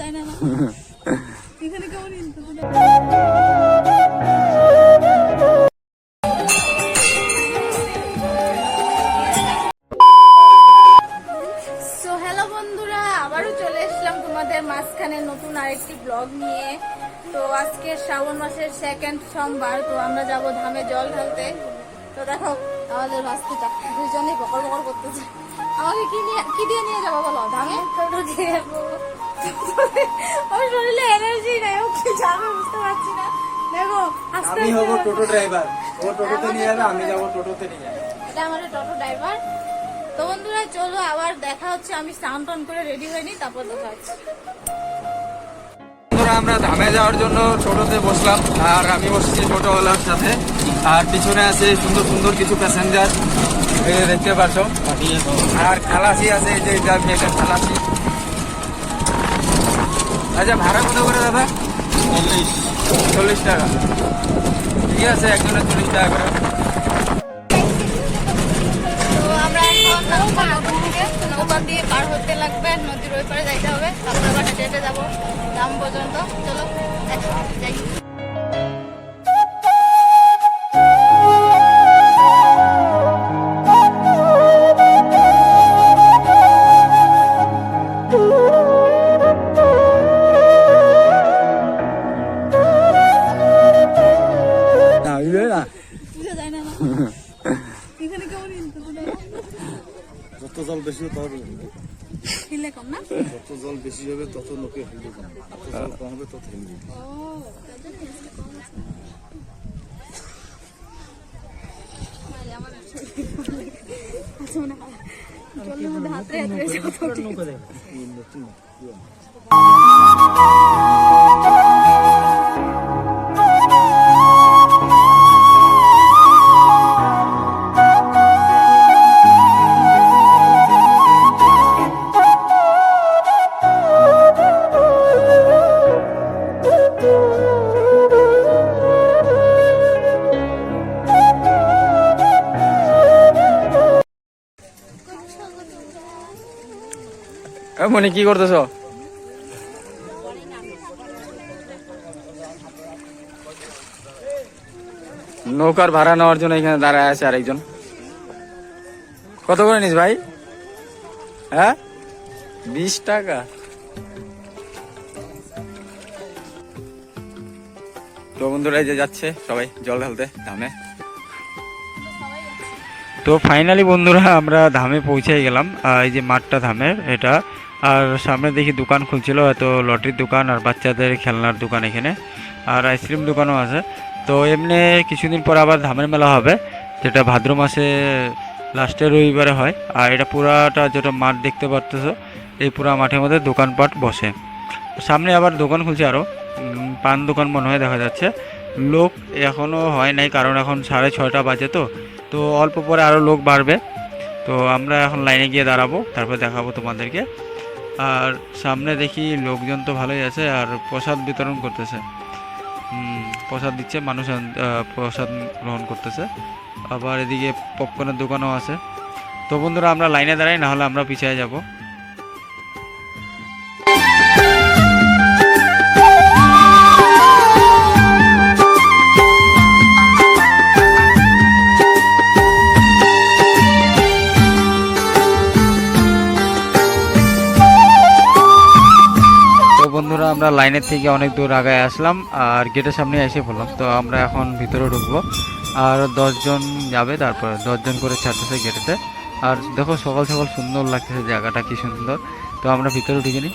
যায় না এখানে কেমন মাঝখানে নতুন আরেকটি ব্লগ নিয়ে। তো আজকে শ্রাবণ মাসের সেকেন্ড সোমবার, তো আমরা যাব ধামে জল ঢালতে। আমাদের বাস্তুটা দুজনেই বকর করতেছে। আমাকে কি নিয়ে কি দিয়ে নিয়ে যাব বলো? ধামে? টোটো দিয়ে আমার শরীরে এনার্জি নাই ও কি যাবে বুঝতে পারছি না। দেখো আমি হব টোটো ড্রাইভার ও টোটোতে নিয়ে যাবে আমি যাব টোটোতে নিয়ে যাবে। এটা আমাদের টোটো ড্রাইভার তো বন্ধুরা চলো আবার দেখা হচ্ছে আমি স্নান টান করে রেডি হয়নি তারপর দেখা হচ্ছে। আমরা ধামে যাওয়ার জন্য টোটোতে বসলাম আর আমি বসছি টোটোওয়ালার সাথে। আর পিছনে আছে সুন্দর সুন্দর কিছু প্যাসেঞ্জার দেখতে পাচ্ছ। আর খালাসি আছে যে যার মেয়েটা খালাসি। আচ্ছা ভাড়া কত করে দাদা? চল্লিশ। চল্লিশ টাকা। ঠিক আছে একজনের চল্লিশ টাকা করে। তো আমরা এখন নৌকা দিয়ে পার হতে লাগবে নদীর ওই পারে যাইতে হবে। তারপর আবার হেঁটে হেঁটে যাব দাম পর্যন্ত। চলো যাই। জল বেশি হবে কম না? যত জল বেশি হবে তত লোকে হিলবে কম যত জল কম হবে তত হিলবে ও তার মনে কি করতেছ? নৌকার ভাড়া নেওয়ার জন্য এখানে দাঁড়ায় আছে আরেকজন। কত করে নিস ভাই? হ্যাঁ? বিশ টাকা? তো বন্ধুরা যে যাচ্ছে সবাই জল ঢালতে ধামে। তো ফাইনালি বন্ধুরা, আমরা ধামে পৌঁছে গেলাম এই যে মাঠটা ধামের, এটা আর সামনে দেখি দোকান খুলছিল, হয়তো লটারির দোকান আর বাচ্চাদের খেলনার দোকান এখানে। আর আইসক্রিম দোকানও আছে। তো এমনি কিছুদিন পর আবার ধামের মেলা হবে, যেটা ভাদ্র মাসে লাস্টের রবিবারে হয়। আর এটা পুরাটা যেটা মাঠ দেখতে পারতেছো, এই পুরা মাঠের মধ্যে দোকানপাট বসে। সামনে আবার দোকান খুলছে আরও পান দোকান মনে হয় দেখা যাচ্ছে। লোক এখনও হয় নাই, কারণ এখন সাড়ে ছয়টা বাজে তো। তো অল্প পরে আরও লোক বাড়বে। তো আমরা এখন লাইনে গিয়ে দাঁড়াবো, তারপর দেখাবো তোমাদেরকে। আর সামনে দেখি লোকজন তো ভালোই আছে আর প্রসাদ বিতরণ করতেছে। প্রসাদ দিচ্ছে মানুষ প্রসাদ গ্রহণ করতেছে। আবার এদিকে পপকর্নের দোকানও আছে। তো বন্ধুরা, আমরা লাইনে দাঁড়াই, নাহলে আমরা পিছিয়ে যাব। আমরা লাইনের থেকে অনেক দূর আগায় আসলাম আর গেটের সামনে এসে পড়লাম। তো আমরা এখন ভিতরে ঢুকবো। আর দশজন যাবে, তারপরে দশজন করে ছাড়তেছে গেটেতে। আর দেখো সকাল সকাল সুন্দর লাগতেছে জায়গাটা, কি সুন্দর। তো আমরা ভিতরে ঢুকে নিই।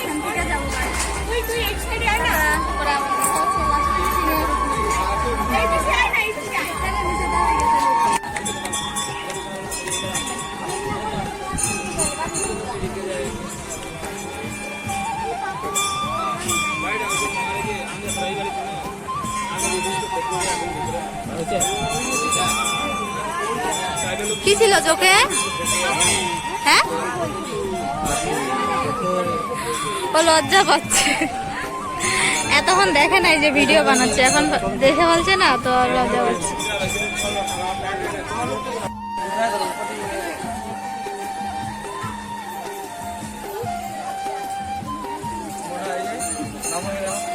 কি ছিল চোখে? হ্যাঁ? ও লজ্জা পাচ্ছে। এতক্ষণ দেখে নাই যে ভিডিও বানাচ্ছে। এখন দেখে বলছে না, তো লজ্জা পাচ্ছে।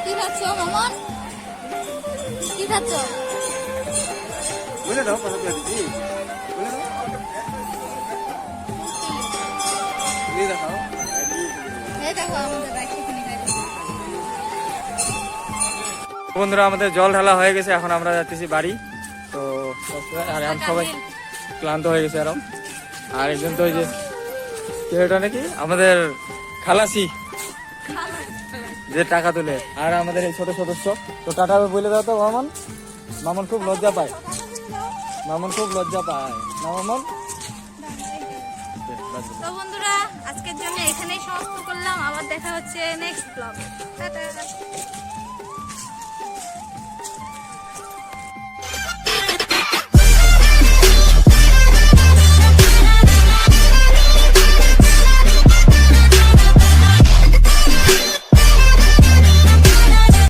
কি খাচ্ছ মামন কি খাচ্ছ? বুঝলে দাও কথা দিচ্ছি এখানে গাড়ি বন্ধুরা আমাদের জল ঢালা হয়ে গেছে এখন আমরা যাচ্ছি বাড়ি। তো আর এখন সবাই ক্লান্ত হয়ে গেছে আরও। আর একজন তো ওই যে এটা নাকি? আমাদের খালাসি। যে টাকা তোলে। আর আমাদের এই ছোট সদস্য। তো টাটা বলে দাও তো মামন। মামন খুব লজ্জা পায়। মামন খুব লজ্জা পায়। না, মামন? তো বন্ধুরা, আজকের জন্য এখানেই সমাপ্ত করলাম। আবার দেখা হচ্ছে নেক্সট ব্লগে টাটা।